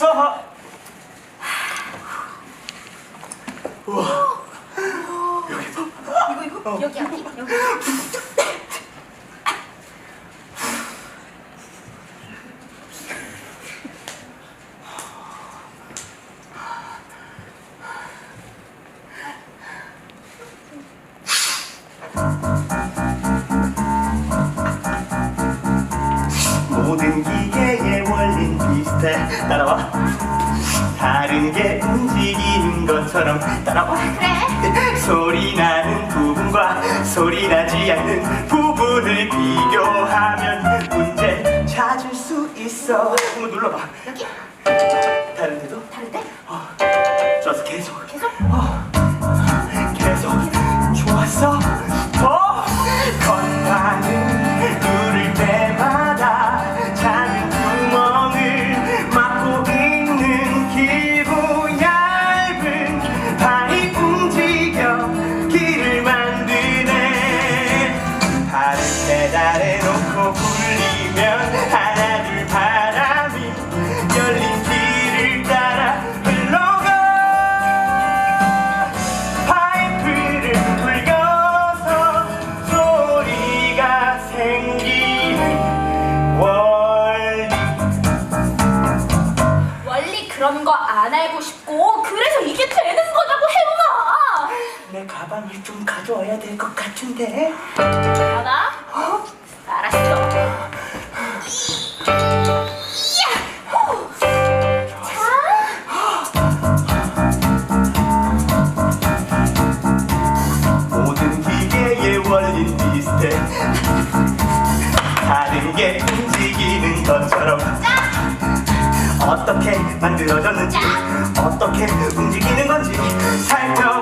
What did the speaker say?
아하. 우와. 이거 이거 여기 여기 여기. 모든 기계 비슷해. 따라와. 다른 게 움직이는 것처럼 따라와. 그래. 소리 나는 부분과 소리 나지 않는 부분을 비교하면 문제 찾을 수 있어. 한번 눌러봐. 여기 다른 데도? 다른데? 어, 좋았어. 계속. 굴리면 하나 둘 바람이 열린 길을 따라 흘러가 파이프를 굴려서 소리가 생기는 원리 원리 그런 거 안 알고 싶고 그래서 이게 되는 거냐고 해봐. 내 가방을 좀 가져와야 될 것 같은데 알아? 것처럼 어떻게 만들어졌는지 어떻게 움직이는 건지 살펴보면